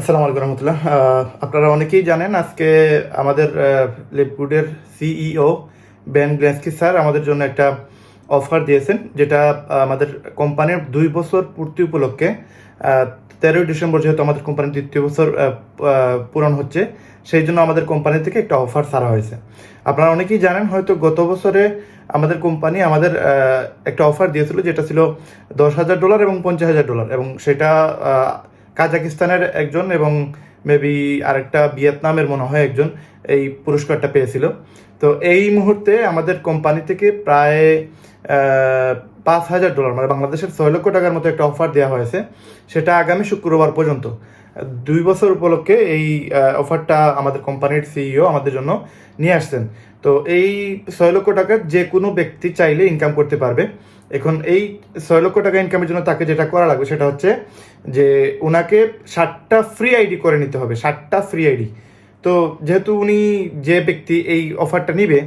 আসসালামু আলাইকুম রহমতুল্লাহ। আপনারা অনেকেই জানেন আজকে আমাদের লিপগুডের সিইও বেন গ্লেন্সকি স্যার আমাদের জন্য একটা অফার দিয়েছেন, যেটা আমাদের কোম্পানির দুই বছর পূর্তি উপলক্ষে তেরোই ডিসেম্বর যেহেতু আমাদের কোম্পানির দ্বিতীয় বছর পূরণ হচ্ছে, সেই জন্য আমাদের কোম্পানি থেকে একটা অফার ছাড়া হয়েছে। আপনারা অনেকেই জানেন, হয়তো গত বছরে আমাদের কোম্পানি আমাদের একটা অফার দিয়েছিল, যেটা ছিল দশ হাজার ডলার এবং পঞ্চাশ হাজার ডলার, এবং সেটা কাজাকিস্তানের একজন এবং মেবি আরেকটা ভিয়েতনামের মনে হয় একজন এই পুরস্কারটা পেয়েছিল। তো এই মুহূর্তে আমাদের কোম্পানি থেকে প্রায় পাঁচ হাজার ডলার মানে বাংলাদেশের ছয় লক্ষ টাকার মতো একটা অফার দেওয়া হয়েছে। সেটা আগামী শুক্রবার পর্যন্ত। দুই বছর উপলক্ষে এই অফারটা আমাদের কোম্পানির সিইও আমাদের জন্য নিয়ে আসছেন। তো এই ছয় লক্ষ টাকা যে কোনো ব্যক্তি চাইলে ইনকাম করতে পারবে। এখন এই ছয় লক্ষ টাকা ইনকামের জন্য তাকে যেটা করা লাগবে সেটা হচ্ছে যে ওনাকে ষাটটা ফ্রি আইডি করে নিতে হবে, ষাটটা ফ্রি আইডি তো যেহেতু উনি যে ব্যক্তি এই অফারটা নিবে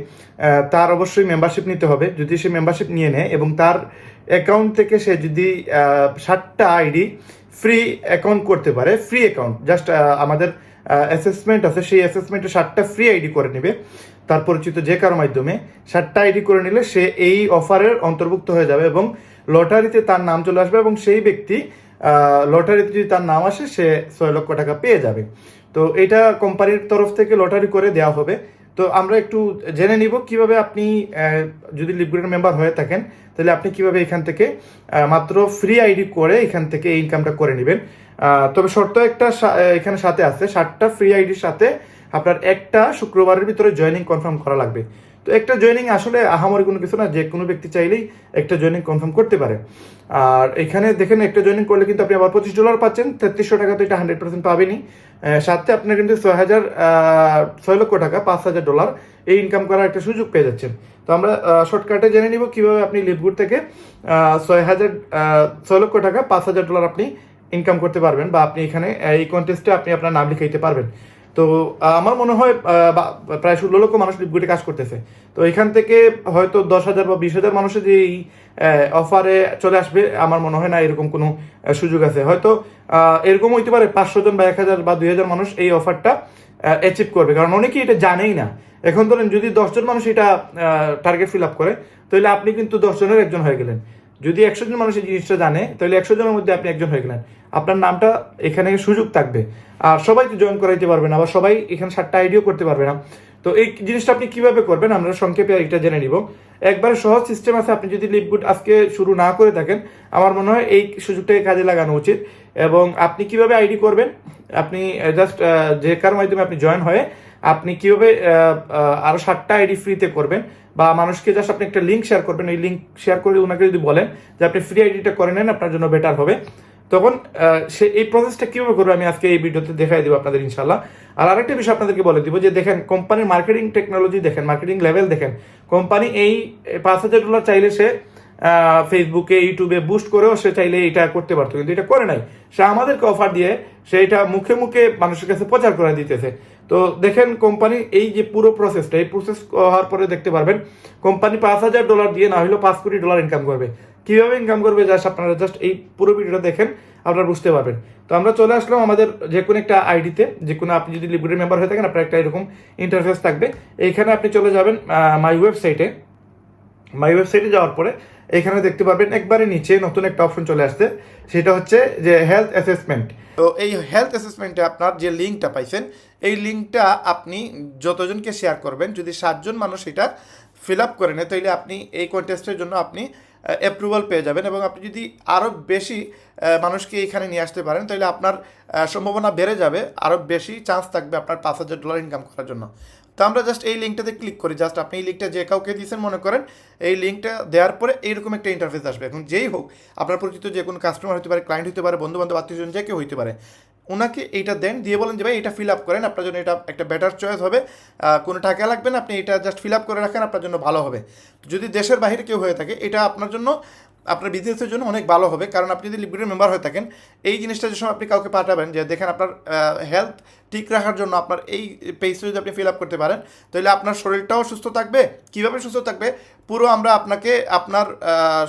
তার অবশ্যই মেম্বারশিপ নিতে হবে। যদি সে মেম্বারশিপ নিয়ে নেয় এবং তার অ্যাকাউন্ট থেকে সে যদি ষাটটা আইডি ফ্রি অ্যাকাউন্ট করতে পারে ফ্রি অ্যাকাউন্ট জাস্ট আমাদের অ্যাসেসমেন্ট আছে, সেই অ্যাসেসমেন্টে ষাটটা ফ্রি আইডি করে নেবে। তার পরিচিত যে কারও মাধ্যমে ষাটটা আইডি করে নিলে সে এই অফারের অন্তর্ভুক্ত হয়ে যাবে এবং লটারিতে তার নাম চলে আসবে এবং সেই ব্যক্তি লটারিতে যদি তার নাম আসে, সে ছয় লক্ষ টাকা পেয়ে যাবে। তো এটা কোম্পানির তরফ থেকে লটারি করে দেওয়া হবে। তো আমরা একটু জেনে নিব কীভাবে আপনি যদি লিপগ্রেড মেম্বার হয়ে থাকেন, তাহলে আপনি কীভাবে এখান থেকে মাত্র ফ্রি আইডি করে এখান থেকে এই ইনকামটা করে নেবেন। তবে শর্ত একটা এখানে সাথে আছে ষাটটা ফ্রি আইডির সাথে আপনার একটা শুক্রবারের ভিতরে জয়েনিং কনফার্ম করা লাগবে। তো একটা জয়েনিং আসলে আহামরি কোনো কিছু না যে কোনো ব্যক্তি চাইলেই একটা জয়েনিং কনফার্ম করতে পারে। আর এখানে দেখেন একটা জয়েনিং করলে কিন্তু আপনি আবার পঁচিশ ডলার পাচ্ছেন তেত্রিশশো টাকা তো এটা হান্ড্রেড পার্সেন্ট পাবেনই। আহ, সাথে আপনার কিন্তু ছয় হাজার ছয় লক্ষ টাকা পাঁচ হাজার ডলার এই ইনকাম করার একটা সুযোগ পেয়ে যাচ্ছেন। তো আমরা শর্টকাটে জেনে নিব কীভাবে আপনি লিপগুড থেকে ছয় হাজার ছয় লক্ষ টাকা পাঁচ হাজার ডলার আপনি ইনকাম করতে পারবেন বা আপনি এখানে এই কন্টেস্টে আপনি আপনার নাম লিখাইতে পারবেন। তো আমার মনে হয় প্রায় ষোলো লক্ষ মানুষ লিপগুডে কাজ করতেছে। তো এখান থেকে হয়তো দশ হাজার বা বিশ হাজার মানুষের যে এই অফারে চলে আসবে, আমার মনে হয় না এরকম কোনো সুযোগ আছে। হয়তো এরকম হইতে পারে পাঁচশো জন বা এক হাজার বা দুই হাজার মানুষ এই অফারটা অ্যাচিভ করবে। কারণ অনেকেই এটা জানেই না। এখন ধরেন যদি দশজন মানুষ এটা টার্গেট ফিল আপ করে, তাহলে আপনি কিন্তু দশজনের একজন হয়ে গেলেন। যদি একশো জন মানুষ এই জিনিসটা জানে, তাহলে একশো জনের মধ্যে আপনি একজন হয়ে গেলেন। আপনার নামটা এখানে সুযোগ থাকবে। আর সবাই তো জয়েন করাইতে পারবে না, আবার সবাই এখানে সাতটা আইডিও করতে পারবে না। তো এই জিনিসটা আপনি কীভাবে করবেন? আমরা সংক্ষেপে এটা জেনে নিব। একবার সহজ সিস্টেম আছে, আপনি যদি লিপগুড আজকে শুরু না করে থাকেন, আমার মনে হয় এই সুযোগটাকে কাজে লাগানো উচিত। এবং আপনি কীভাবে আইডি করবেন? আপনি জাস্ট যে কার মাধ্যমে আপনি জয়েন হয়ে আপনি কীভাবে আহ, আহ, আরও সাতটা আইডি ফ্রিতে করবেন বা মানুষকে জাস্ট আপনি একটা লিঙ্ক শেয়ার করবেন এই লিঙ্ক শেয়ার করে ওনাকে যদি বলেন যে আপনি ফ্রি আইডিটা করে নেন আপনার জন্য বেটার হবে। তখন সে এই প্রসেসটা কীভাবে করবে আমি আজকে এই ভিডিওতে দেখাই দিব আপনাদের ইনশাল্লাহ আর আরেকটা বিষয় আপনাদেরকে বলে দিব যে দেখেন কোম্পানির মার্কেটিং টেকনোলজি দেখেন মার্কেটিং লেভেল দেখেন। কোম্পানি এই পাঁচ হাজার ডলার চাইলে সে ফেসবুকে ইউটিউবে বুস্ট করেও সে চাইলে এটা করতে পারতো কিন্তু এটা করে নাই। সে আমাদেরকে অফার দিয়ে সে এটা মুখে মুখে মানুষের কাছে প্রচার করে দিতেছে। তো দেখেন কোম্পানি এই যে পুরো প্রসেসটা এই প্রসেস হওয়ার পরে দেখতে পারবেন কোম্পানি পাঁচ হাজার ডলার দিয়ে না হলেও পাঁচ কোটি ডলার ইনকাম করবে। কীভাবে ইনকাম করবে জাস্ট আপনারা জাস্ট এই পুরো ভিডিওটা দেখেন, আপনারা বুঝতে পারবেন। তো আমরা চলে আসলাম আমাদের যে কোনো একটা আইডিতে যে কোনো আপনি যদি লিকুইডের মেম্বার হয়ে থাকেন, আপনার একটা এরকম ইন্টারফেস থাকবে। এইখানে আপনি চলে যাবেন মাই ওয়েবসাইটে মাই ওয়েবসাইটে যাওয়ার পরে এখানে দেখতে পারবেন একবারে নিচে নতুন একটা অপশন চলে আসছে, সেটা হচ্ছে যে হেলথ অ্যাসেসমেন্ট তো এই হেলথ অ্যাসেসমেন্টে আপনার যে লিঙ্কটা পাইছেন, এই লিঙ্কটা আপনি যতজনকে শেয়ার করবেন, যদি সাতজন মানুষ এটা ফিল আপ করে নেয় তাহলে আপনি এই কন্টেস্টের জন্য আপনি অ্যাপ্রুভাল পেয়ে যাবেন এবং আপনি যদি আরও বেশি মানুষকে এখানে নিয়ে আসতে পারেন তাহলে আপনার সম্ভাবনা বেড়ে যাবে আরও বেশি চান্স থাকবে আপনার পাঁচ হাজার ডলার ইনকাম করার জন্য। তো আমরা জাস্ট এই লিঙ্কটাতে ক্লিক করি জাস্ট আপনি এই লিঙ্কটা যে কাউকে দিয়েছেন মনে করেন, এই লিঙ্কটা দেওয়ার পরে এইরকম একটা ইন্টারফেস আসবে। এখন যেই হোক, আপনার পরিচিত যে কোনো কাস্টমার হতে পারে ক্লায়েন্ট হতে পারে বন্ধু বান্ধব আত্মীয়জন যে কেউ হতে পারে ওনাকে এইটা দেন, দিয়ে বলেন যে, ভাই, এটা ফিল আপ করেন, আপনার জন্য এটা একটা বেটার চয়েস হবে। কোনো টাকা লাগবে না, আপনি এটা জাস্ট ফিল আপ করে রাখেন, আপনার জন্য ভালো হবে। যদি দেশের বাইরে কেউ হয়ে থাকে, এটা আপনার জন্য, আপনার বিজনেসের জন্য অনেক ভালো হবে। কারণ আপনি যদি লিকুইডের মেম্বার হয়ে থাকেন, এই জিনিসটা যে সময় আপনি কাউকে পাঠাবেন, যে দেখেন আপনার হেলথ ঠিক রাখার জন্য আপনার এই পেজটা যদি আপনি ফিল আপ করতে পারেন, তাহলে আপনার শরীরটাও সুস্থ থাকবে। কীভাবে সুস্থ থাকবে? পুরো আমরা আপনাকে, আপনার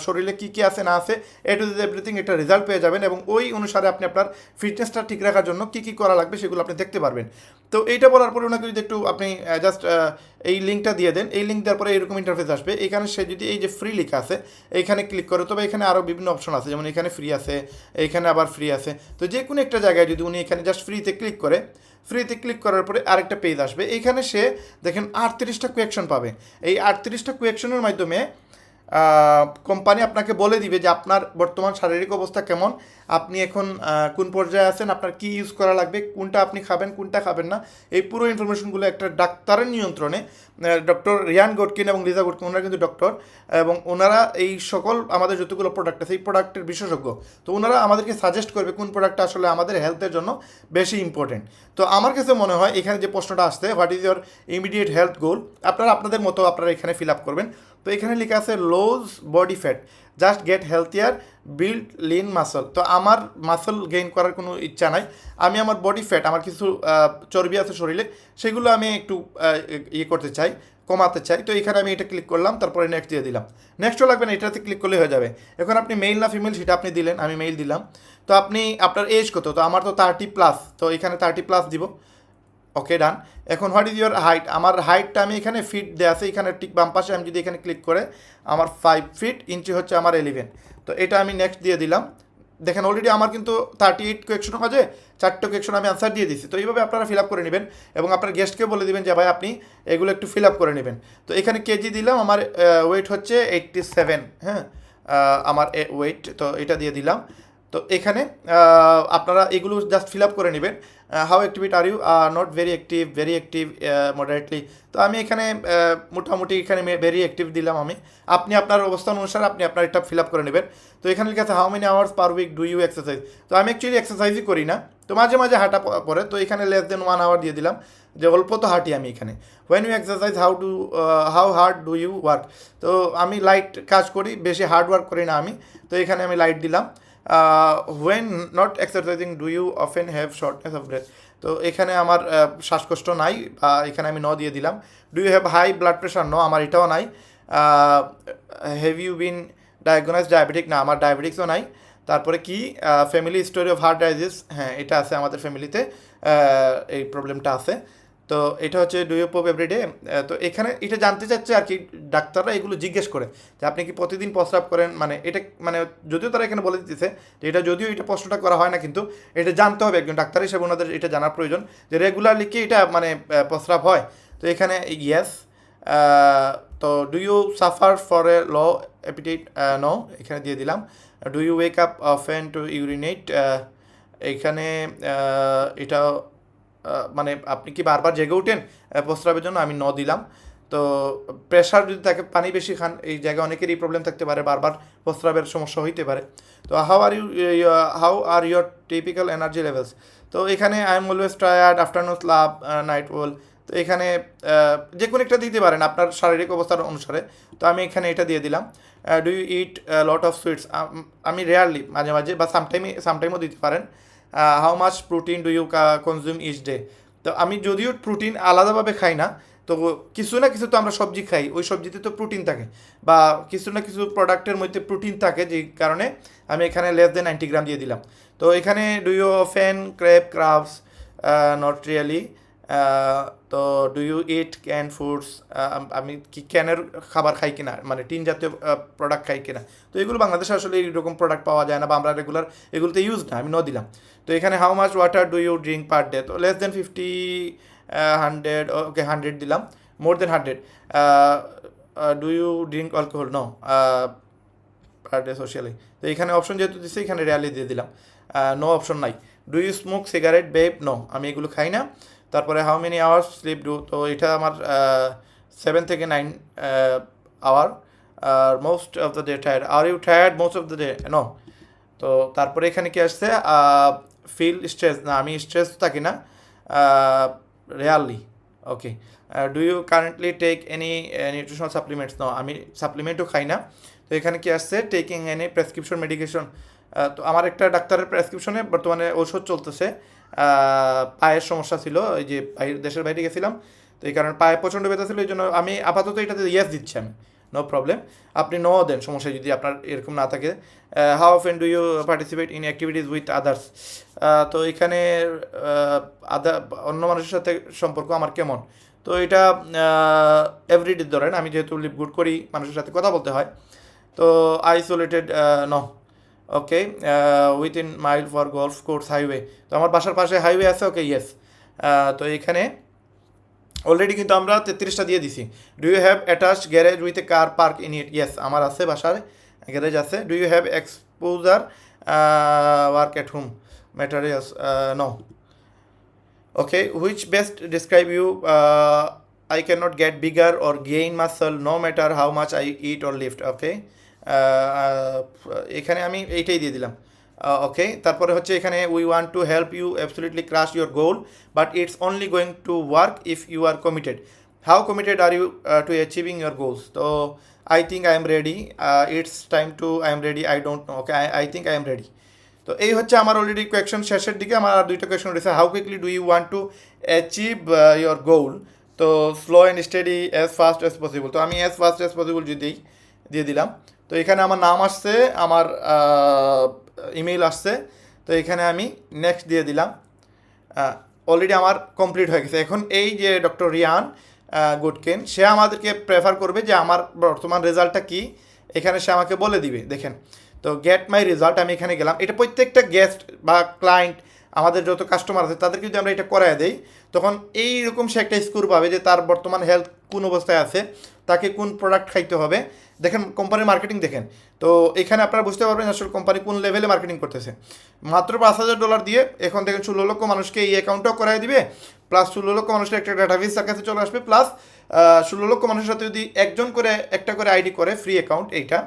শরীরে কী কী আছে না আছে এ টু এভরিথিং এটা রেজাল্ট পেয়ে যাবেন এবং ওই অনুসারে আপনি আপনার ফিটনেসটা ঠিক রাখার জন্য কী কী করা লাগবে সেগুলো আপনি দেখতে পারবেন। তো এইটা বলার পরে ওনাকে যদি একটু আপনি জাস্ট এই লিঙ্কটা দিয়ে দেন, এই লিঙ্ক দেওয়ার পরে এরকম ইন্টারফেস আসবে। এখানে সে যদি এই যে ফ্রি লেখা আছে এইখানে ক্লিক করে, তবে এখানে আরও বিভিন্ন অপশন আছে, যেমন এখানে ফ্রি আছে এইখানে আবার ফ্রি আছে। তো যে কোনো একটা জায়গায় যদি উনি এখানে জাস্ট ফ্রিতে ক্লিক করে ফ্রিতে ক্লিক করার পরে আরেকটা পেজ আসবে। এইখানে সে, দেখেন, আটত্রিশটা কোয়েকশন পাবে। এই আটত্রিশটা কোয়েকশনের মাধ্যমে কোম্পানি আপনাকে বলে দিবে যে আপনার বর্তমান শারীরিক অবস্থা কেমন, আপনি এখন কোন পর্যায়ে আছেন, আপনার কি ইউজ করা লাগবে, কোনটা আপনি খাবেন, কোনটা খাবেন না, এই পুরো ইনফরমেশনগুলো একটা ডাক্তারের নিয়ন্ত্রণে ডক্টর রিয়ান গডকিন এবং লিজা গডকিন ওনারা কিন্তু ডক্টর এবং ওনারা এই সকল আমাদের যতগুলো প্রোডাক্ট আছে, এই প্রোডাক্টের বিশেষজ্ঞ, তো ওনারা আমাদেরকে সাজেস্ট করবে কোন প্রোডাক্টটা আসলে আমাদের হেলথের জন্য বেশি ইম্পর্টেন্ট তো আমার কাছে মনে হয়, এখানে যে প্রশ্নটা আসছে what is your immediate health goal আপনারা আপনাদের মতো আপনারা এখানে ফিল আপ করবেন। তো এখানে লেখা আছে lose body fat just get healthier build lean muscle তো আমার মাসল গেইন করার কোনো ইচ্ছা নাই। আমি আমার বডি ফ্যাট আমার কিছু চর্বি আছে শরীরে, সেগুলো আমি একটু ইয়ে করতে চাই, কমাতে চাই। তো এখানে আমি এটা ক্লিক করলাম, তারপরে নেক্সট দিয়ে দিলাম। নেক্সটও লাগবে না, এটাতে ক্লিক করলে হয়ে যাবে। এখন আপনি মেইল না ফিমেল সেটা আপনি দিলেন, আমি মেইল দিলাম। তো আপনি, আপনার এজ কত? তো আমার তো থার্টি প্লাস তো এখানে থার্টি প্লাস দিব। ওকে ডান এখন হোয়াট ইজ ইউর হাইট আমার হাইটটা আমি এখানে ফিট দেওয়া আছে, এখানে ঠিক বাম পাশে আমি যদি এখানে ক্লিক করে, আমার ফাইভ ফিট ইঞ্চি হচ্ছে আমার এলিভেন তো এটা আমি নেক্সট দিয়ে দিলাম। দেখেন অলরেডি আমার কিন্তু থার্টি এইট কোয়েকশন কাজে চারটে কোয়েকশন আমি আনসার দিয়ে দিচ্ছি তো এইভাবে আপনারা ফিল আপ করে নেবেন এবং আপনার গেস্টকে বলে দিবেন যে, ভাই, আপনি এগুলো একটু ফিল আপ করে নেবেন। তো এখানে কেজি দিলাম, আমার ওয়েট হচ্ছে এইটটি সেভেন হ্যাঁ আমার ওয়েট তো এটা দিয়ে দিলাম। তো এখানে আপনারা এগুলো জাস্ট ফিল আপ করে নেবেন। How active R you R not very active very active moderately তো আমি এখানে মোটামুটি এখানে ভেরি অ্যাক্টিভ দিলাম আমি। আপনি আপনার অবস্থান অনুসারে আপনি আপনার এটা ফিল আপ করে নেবেন। তো এখানে লেখা আছে how many hours per week do you exercise তো আমি অ্যাকচুয়ালি এক্সারসাইজই করি না। তো মাঝে মাঝে হাঁটা পরে তো এখানে লেস দেন ওয়ান আওয়ার দিয়ে দিলাম। যে অল্প তো হাঁটি আমি এখানে। When you exercise how do how hard do you work তো আমি লাইট কাজ করি, বেশি হার্ড ওয়ার্ক করি না আমি। তো এখানে আমি লাইট দিলাম। When not exercising do you often have shortness of breath তো এখানে আমার শ্বাসকষ্ট নাই, বা এখানে আমি ন দিয়ে দিলাম। Do you have high blood pressure no আমার এটাও নাই। Have you been diagnosed diabetic না, আমার ডায়াবেটিক্সও নাই। তারপরে কি? Family story of heart disease হ্যাঁ এটা আছে আমাদের ফ্যামিলিতে এই প্রবলেমটা আছে। তো এটা হচ্ছে ডু ইউ পোপ এভরিডে তো এখানে এটা জানতে চাচ্ছে আর কি ডাক্তাররা এগুলো জিজ্ঞেস করে যে আপনি কি প্রতিদিন প্রস্রাব করেন? মানে এটা মানে যদিও তারা এখানে বলে দিতেছে যে এটা যদিও এটা প্রশ্নটা করা হয় না, কিন্তু এটা জানতে হবে একজন ডাক্তার হিসেবে ওনাদের এটা জানার প্রয়োজন যে রেগুলারলি কি এটা মানে প্রস্রাব হয়। তো এখানে ইয়েস তো do you suffer for a low appetite no এখানে দিয়ে দিলাম। Do you wake up often to urinate এখানে এটা মানে আপনি কি বারবার জেগে উঠেন? প্রস্রাবের জন্য আমি ন দিলাম। তো প্রেশার যদি থাকে, পানি বেশি খান, এই জায়গায় অনেকেরই প্রবলেম থাকতে পারে, বারবার প্রস্রাবের সমস্যা হইতে পারে। তো how are you how are your typical energy levels তো এখানে I am always tired afternoon slump night owl তো এখানে যে কোনো একটা দিতে পারেন আপনার শারীরিক অবস্থার অনুসারে। তো আমি এখানে এটা দিয়ে দিলাম। Do you eat lot of sweets আমি রেয়ারলি মাঝে মাঝে বা সামটাইমে সামটাইমও দিতে পারেন। How much protein do you consume each day তো আমি যদিও প্রোটিন আলাদাভাবে খাই না তো কিছু না কিছু তো আমরা সবজি খাই, ওই সবজিতে তো প্রোটিন থাকে। বা কিছু না কিছু প্রোডাক্টের মধ্যে প্রোটিন থাকে যে কারণে আমি এখানে লেস দেন নাইনটি গ্রাম দিয়ে দিলাম। তো এখানে do you fan crave carbs not really তো do you eat can foods আমি কি ক্যানের খাবার খাই কিনা? মানে টিন জাতীয় প্রোডাক্ট খাই কিনা? তো এগুলো বাংলাদেশে আসলে এইরকম প্রোডাক্ট পাওয়া যায় না বা আমরা রেগুলার এগুলোতে ইউজ না, আমি ন দিলাম। তো এখানে how much water do you drink per day তো less than fifty hundred okay hundred দিলাম more than hundred do you drink alcohol no per day socially তো এখানে অপশন যেহেতু দিচ্ছে এখানে র্যালি দিয়ে দিলাম। নো অপশন নাই। Do you smoke cigarette vape no আমি এগুলো খাই না। তারপরে how many hours sleep do তো এটা আমার সেভেন থেকে nine hour are most of the day tired are you tired most of the day no তো তারপরে এখানে কি আসছে? ফিল স্ট্রেস না, আমি স্ট্রেস থাকি না rarely okay do you currently take any nutritional supplements no আমি সাপ্লিমেন্টও খাই না। তো এখানে কি আসছে? টেকিং এনি প্রেসক্রিপশন মেডিকেশন তো আমার একটা ডাক্তারের প্রেসক্রিপশনে বর্তমানে ওষুধ চলতেছে। পায়ের সমস্যা ছিল ওই যে বাইরে দেশের বাইরে গেছিলাম, তো এই কারণে পায়ে প্রচণ্ড ব্যথা ছিল, এই জন্য আমি আপাতত এটাতে ইয়েস দিচ্ছি আমি নো প্রবলেম আপনি নো দেন সমস্যা যদি আপনার এরকম না থাকে। How often do you participate in activities with others তো এখানে আদার অন্য মানুষের সাথে সম্পর্ক আমার কেমন? তো এটা এভরিডে ধরেন, আমি যেহেতু লিভ গুড করি, মানুষের সাথে কথা বলতে হয়, তো isolated no okay with in mile for golf course highway তো আমার বাসার পাশে হাইওয়ে আছে ওকে ইয়েস তো এখানে অলরেডি কিন্তু আমরা তেত্রিশটা দিয়ে দিছি। Do you have attach garage with a car park in it yes আমার আছে বাসায় গ্যারেজ আছে। Do you have exposure work at home materials no okay which best describe you I i cannot get bigger or gain muscle no matter much i eat or lift okay? uh, এখানে আমি এইটাই দিয়ে দিলাম। Okay তারপরে হচ্ছে এখানে we want to help you absolutely crush your goal but it's only going to work if you are committed how committed are you to achieving your goals তো I think I am ready it's time to I am ready I don't know okay I think I am ready তো এই হচ্ছে আমার already question শেষের দিকে, আমার আর দুইটা question রয়েছে। How quickly do you want to achieve your goal তো slow and steady as fast as possible তো আমি অ্যাজ ফাস্ট অ্যাজ পসিবল যদি দিয়ে দিলাম। তো এখানে আমার নাম আসছে, আমার ইমেইল আসছে, তো এখানে আমি নেক্সট দিয়ে দিলাম। অলরেডি আমার কমপ্লিট হয়ে গেছে। এখন এই যে ডক্টর রিয়ান গুডকেন, সে আমাদেরকে প্রেফার করবে যে আমার বর্তমান রেজাল্টটা কী, এখানে সে আমাকে বলে দিবে, দেখেন। তো গেট মাই রেজাল্ট আমি এখানে গেলাম। এটা প্রত্যেকটা গেস্ট বা ক্লায়েন্ট আমাদের যত কাস্টমার আছে, তাদেরকে যদি আমরা এটা করায় দেই, তখন এইরকম সে একটা স্কোর পাবে যে তার বর্তমান হেলথ কোন অবস্থায় আছে, তাকে কোন প্রোডাক্ট খাইতে হবে দেখেন কোম্পানির মার্কেটিং দেখেন। তো এখানে আপনারা বুঝতে পারবেন আসলে কোম্পানি কোন লেভেলে মার্কেটিং করতেছে। মাত্র পাঁচ হাজার ডলার দিয়ে এখন দেখেন ষোলো লক্ষ মানুষকে এই অ্যাকাউন্টটাও করাই দিবে প্লাস ষোলো লক্ষ মানুষের একটা ডাটাবেস তার কাছে চলে আসবে প্লাস ষোলো লক্ষ মানুষের সাথে যদি একজন করে, একটা করে আইডি করে ফ্রি অ্যাকাউন্ট এইটা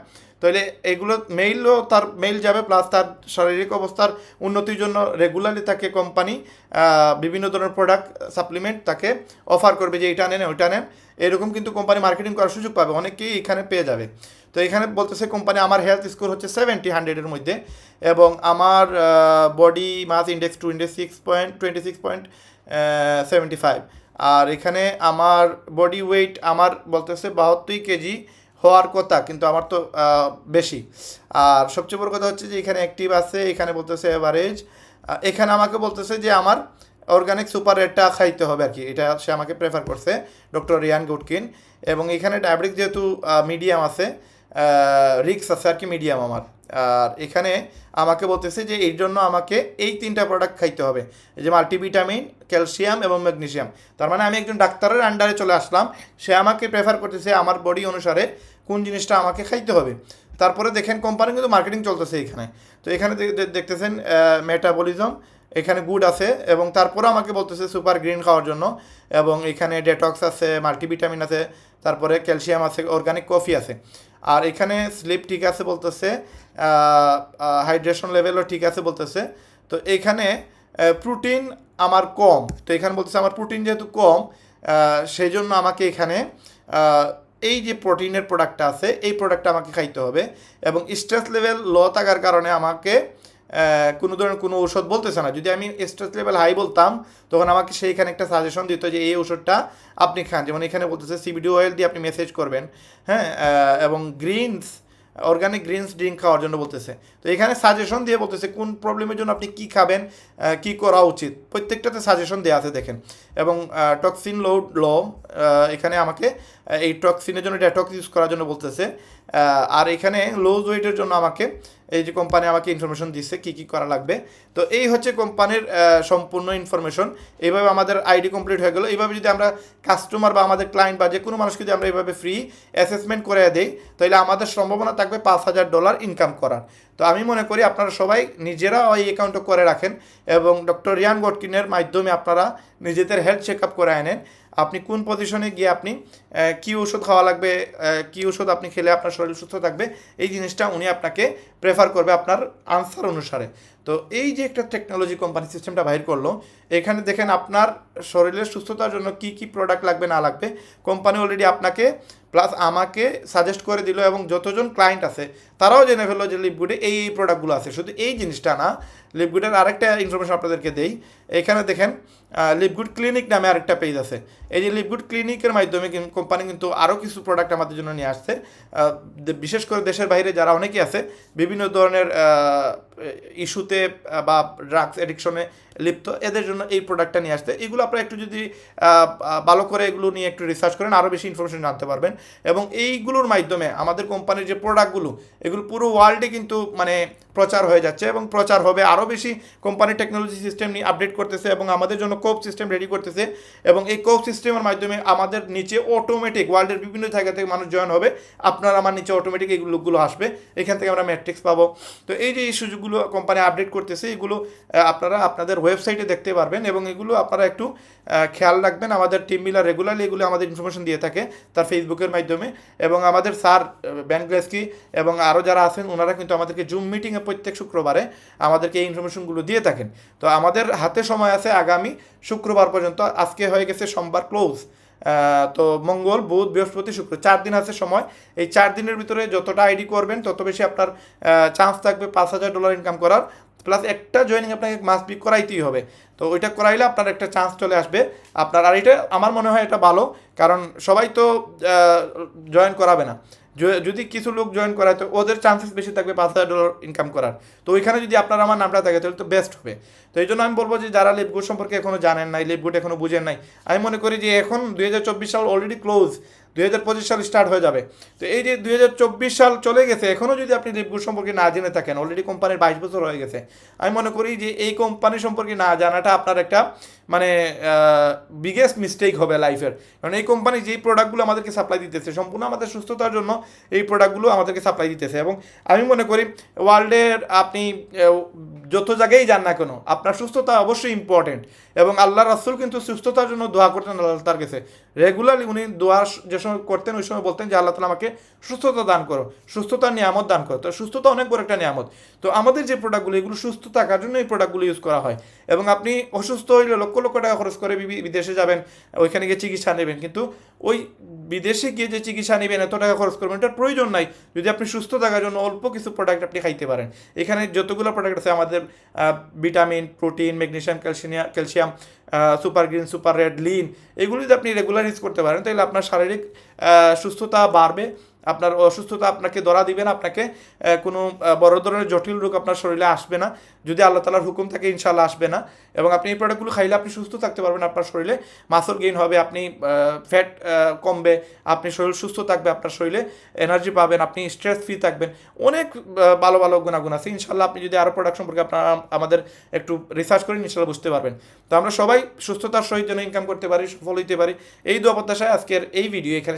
তাহলে এগুলো মেইলও তার মেইল যাবে প্লাস তার শারীরিক অবস্থার উন্নতির জন্য রেগুলারলি তাকে কোম্পানি বিভিন্ন ধরনের প্রোডাক্ট সাপ্লিমেন্ট তাকে অফার করবে যে এটা নেন, ওইটা নেন। এরকম কিন্তু কোম্পানি মার্কেটিং করার সুযোগ পাবে, অনেকেই এখানে পেয়ে যাবে। তো এখানে বলতেছে কোম্পানি আমার হেলথ স্কোর হচ্ছে সেভেন্টি হান্ড্রেডের মধ্যে এবং আমার body mass index twenty six point twenty six point seventy five আর এখানে আমার বডি ওয়েট আমার বলতেছে বাহাত্তর কেজি হওয়ার কথা, কিন্তু আমার তো বেশি। আর সবচেয়ে বড় কথা হচ্ছে যে, এখানে অ্যাক্টিভ আছে, এখানে বলতেছে অ্যাভারেজ এখানে আমাকে বলতেছে যে, আমার অর্গানিক সুপার রেটটা খাইতে হবে আর কি এটা সে আমাকে প্রেফার করছে ডক্টর রিয়ান গুডকিন এবং এখানে ডায়াবেটিক যেহেতু মিডিয়াম আছে রিক্স আছে আর কি মিডিয়াম আমার। আর এখানে আমাকে বলতেছে যে এই জন্য আমাকে এই তিনটা প্রোডাক্ট খাইতে হবে। যে মাল্টিভিটামিন ক্যালসিয়াম এবং ম্যাগনেসিয়াম তার মানে আমি একজন ডাক্তারের আন্ডারে চলে আসলাম। সে আমাকে প্রেফার করতেছে আমার বডি অনুসারে কোন জিনিসটা আমাকে খাইতে হবে। তারপরে দেখেন কোম্পানি কিন্তু মার্কেটিং চলতেছে এখানে। তো এখানে দেখতেছেন মেটাবলিজম এখানে গুড আছে এবং তারপরে আমাকে বলতেছে সুপার গ্রিন খাওয়ার জন্য। এবং এখানে ডেটক্স আছে মাল্টিভিটামিন আছে, তারপরে ক্যালসিয়াম আছে অর্গানিক কফি আছে। আর এখানে স্লিপ ঠিক আছে বলতেছে হাইড্রেশন লেভেলও ঠিক আছে বলতেছে। তো এখানে প্রোটিন আমার কম। তো এখানে বলতেছে আমার প্রোটিন যেহেতু কম সেই জন্য আমাকে এখানে এই যে প্রোটিনের প্রোডাক্টটা আছে, এই প্রোডাক্টটা আমাকে খাইতে হবে। এবং স্ট্রেস লেভেল লো থাকার কারণে আমাকে কোনো ধরনের কোনো ঔষধ বলতেছে না। যদি আমি স্ট্রেস লেভেল হাই বলতাম, তখন আমাকে সেইখানে একটা সাজেশন দিত যে, এই ওষুধটা আপনি খান। যেমন এখানে বলতেছে সিবিডি অয়েল দিয়ে আপনি মেসেজ করবেন। হ্যাঁ এবং গ্রিনস অর্গানিক গ্রিনস ড্রিঙ্ক খাওয়ার জন্য বলতেছে। তো এখানে সাজেশন দিয়ে বলতেছে, কোন প্রবলেমের জন্য আপনি কি খাবেন? কি করা উচিত? প্রত্যেকটাতে সাজেশন দেওয়া আছে, দেখেন। এবং টক্সিন লোড ল এখানে আমাকে এই টক্সিনের জন্য, ডেটক্স ইউজ করার জন্য বলতেছে। আর এখানে লোজ ওয়েটের জন্য আমাকে, এই যে কোম্পানি আমাকে ইনফরমেশন দিচ্ছে কী কী করা লাগবে। তো এই হচ্ছে কোম্পানির সম্পূর্ণ ইনফরমেশন এইভাবে আমাদের আইডি কমপ্লিট হয়ে গেলো। এইভাবে যদি আমরা কাস্টমার বা আমাদের ক্লায়েন্ট বা যে কোনো মানুষকে যদি আমরা এইভাবে ফ্রি অ্যাসেসমেন্ট করে দেই, তাহলে আমাদের সম্ভাবনা থাকবে পাঁচ হাজার ডলার ইনকাম করার। তো আমি মনে করি আপনারা সবাই নিজেরা ওই অ্যাকাউন্টটা করে রাখেন এবং ডক্টর রিয়ান গটকিনের মাধ্যমে আপনারা নিজেদের হেলথ চেক আপ করে আনেন আপনি কোন পজিশনে গিয়ে আপনি কি ওষুধ খাওয়া লাগবে কি ওষুধ আপনি খেলে আপনার শরীর সুস্থ থাকবে, এই জিনিসটা উনি আপনাকে প্রেফার করবে আপনার আনসার অনুসারে। তো এই যে একটা টেকনোলজি কোম্পানি সিস্টেমটা বাইর করল, এখানে দেখেন আপনার শরীরের সুস্থতার জন্য কি কি প্রোডাক্ট লাগবে, না লাগবে কোম্পানি অলরেডি আপনাকে প্লাস আমাকে সাজেস্ট করে দিল এবং যতজন ক্লায়েন্ট আছে, তারাও জেনে ফেলল যে লিপগুডে এই এই প্রোডাক্টগুলো আছে। শুধু এই জিনিসটা না লিপগুডের আরেকটা ইনফরমেশন আপনাদেরকে দেই। এখানে দেখেন লিপগুড ক্লিনিক নামে আরেকটা পেজ আছে। এই যে লিপগুড ক্লিনিকের মাধ্যমে কোম্পানি কিন্তু আরও কিছু প্রোডাক্ট আমাদের জন্য নিয়ে আসছে। বিশেষ করে দেশের বাইরে যারা অনেকেই আছে, বিভিন্ন ধরনের ইস্যুতে বা ড্রাগস এডিকশনে লিপ্ত, এদের জন্য এই প্রোডাক্টটা নিয়ে আসতে। এগুলো আপনারা একটু যদি ভালো করে এগুলো নিয়ে একটু রিসার্চ করেন, আরও বেশি ইনফরমেশন জানতে পারবেন। এবং এইগুলোর মাধ্যমে আমাদের কোম্পানির যে প্রোডাক্টগুলো এগুলো পুরো ওয়ার্ল্ডে কিন্তু মানে প্রচার হয়ে যাচ্ছে এবং প্রচার হবে। আরও বেশি কোম্পানির টেকনোলজি সিস্টেম নিয়ে আপডেট করতেছে এবং আমাদের জন্য কোপ সিস্টেম রেডি করতেছে। এবং এই কোপ সিস্টেমের মাধ্যমে আমাদের নিচে অটোমেটিক ওয়ার্ল্ডের বিভিন্ন জায়গা থেকে মানুষ জয়েন হবে। আপনার আমার নিচে অটোমেটিক এই লোকগুলো আসবে। এখান থেকে আমরা ম্যাট্রিক্স পাবো। তো এই যে এই সুযোগগুলো কোম্পানি আপডেট করতেছে, এগুলো আপনারা আপনাদের ওয়েবসাইটে দেখতে পারবেন এবং এগুলো আপনারা একটু খেয়াল রাখবেন। আমাদের টিম মিলার রেগুলারলি এগুলো আমাদের ইনফরমেশন দিয়ে থাকে তার ফেসবুকের মাধ্যমে এবং আমাদের স্যার গ্লেসকি এবং আরও যারা আছেন, ওনারা কিন্তু আমাদেরকে জুম মিটিংয়ে প্রত্যেক শুক্রবারে আমাদেরকে এই ইনফরমেশনগুলো দিয়ে থাকেন। তো আমাদের হাতে সময় আছে আগামী শুক্রবার পর্যন্ত। আজকে হয়ে গেছে সোমবার ক্লোজ তো মঙ্গল, বুধ, বৃহস্পতি, শুক্র, চার দিন আছে সময়। এই চার দিনের ভিতরে যতটা আইডি করবেন, তত বেশি আপনার চান্স থাকবে পাঁচ হাজার ডলার ইনকাম করার। প্লাস একটা জয়েনিং আপনাকে মাস পিক করাইতেই হবে। তো ওইটা করাইলে আপনার একটা চান্স চলে আসবে। আপনার, আর এটা আমার মনে হয় এটা ভালো, কারণ সবাই তো জয়েন করাবে না। যদি কিছু লোক জয়েন করায়, তো ওদের চান্সেস বেশি থাকবে পাঁচ হাজার ডলার ইনকাম করার। তো ওইখানে যদি আপনার আমার নামটা থাকে, তাহলে তো বেস্ট হবে। তো এই জন্য আমি বলব যে, যারা লিপগুড সম্পর্কে এখনও জানেন নাই লিপগুড এখনও বুঝেন নাই, আমি মনে করি যে, এখন দুই সাল অলরেডি ক্লোজ দুই হাজার পঁচিশ সাল স্টার্ট হয়ে যাবে। তো এই যে দুই হাজার চব্বিশ সাল চলে গেছে, এখনও যদি আপনি লিপগুড সম্পর্কে না জেনে থাকেন অলরেডি কোম্পানির বাইশ বছর হয়ে গেছে। আমি মনে করি যে এই কোম্পানি সম্পর্কে না জানাটা আপনার একটা মানে বিগেস্ট মিস্টেক হবে লাইফের কারণ এই কোম্পানি যেই প্রোডাক্টগুলো আমাদেরকে সাপ্লাই দিতেছে, সম্পূর্ণ আমাদের সুস্থতার জন্য এই প্রোডাক্টগুলো আমাদেরকে সাপ্লাই দিতেছে। এবং আমি মনে করি ওয়ার্ল্ডের আপনি যত জায়গায় যান না কেন, আপনার সুস্থতা অবশ্যই ইম্পর্টেন্ট এবং আল্লাহ রাসুল কিন্তু সুস্থতার জন্য দোয়া করতেন আল্লাহ তার কাছে। রেগুলারলি উনি দোয়া যে সময় করতেন, ওই সময় বলতেন যে আল্লাহ তালা আমাকে সুস্থতা দান করো, সুস্থতার নিয়ামত দান করো। তো সুস্থতা অনেক বড় একটা নিয়ামত। তো আমাদের যে প্রোডাক্টগুলো এগুলো সুস্থ থাকার জন্য এই প্রোডাক্টগুলো ইউজ করা হয়। এবং আপনি অসুস্থ হইলে লক্ষ লক্ষ টাকা খরচ করে বিদেশে যাবেন, ওইখানে গিয়ে চিকিৎসা নেবেন। কিন্তু ওই বিদেশে গিয়ে যে চিকিৎসা নেবেন, এত টাকা খরচ করবেন এটার প্রয়োজন নাই। যদি আপনি সুস্থ থাকার জন্য অল্প কিছু প্রোডাক্ট আপনি খাইতে পারেন। এখানে যতগুলো প্রোডাক্ট আছে, আমাদের vitamin protein magnesium calcium calcium super green super red lean এগুলো যদি আপনি রেগুলার ইউজ করতে পারেন, তাহলে আপনার শারীরিক সুস্থতা বাড়বে, আপনার অসুস্থতা আপনাকে ধরা দিবে না, আপনাকে কোনো বড় ধরনের জটিল রোগ আপনার শরীরে আসবে না, যদি আল্লাহ তালার হুকুম থাকে ইনশাল্লাহ আসবে না, এবং আপনি এই প্রোডাক্টগুলো খাইলে আপনি সুস্থ থাকতে পারবেন, আপনার শরীরে মাসল গেইন হবে, আপনি ফ্যাট কমবে, আপনি শরীর সুস্থ থাকবে, আপনার শরীরে এনার্জি পাবেন, আপনি স্ট্রেস ফ্রি থাকবেন, অনেক ভালো ভালো গুণাগুণ আছে ইনশাল্লাহ আপনি যদি আরও প্রোডাক্ট সম্পর্কে আপনারা আমাদের একটু রিসার্চ করেন ইনশাল্লাহ বুঝতে পারবেন, তো আমরা সবাই সুস্থতার সহিত যেন ইনকাম করতে পারি, সফল হইতে পারি, এই দু প্রত্যাশায় আজকের এই ভিডিও এখানে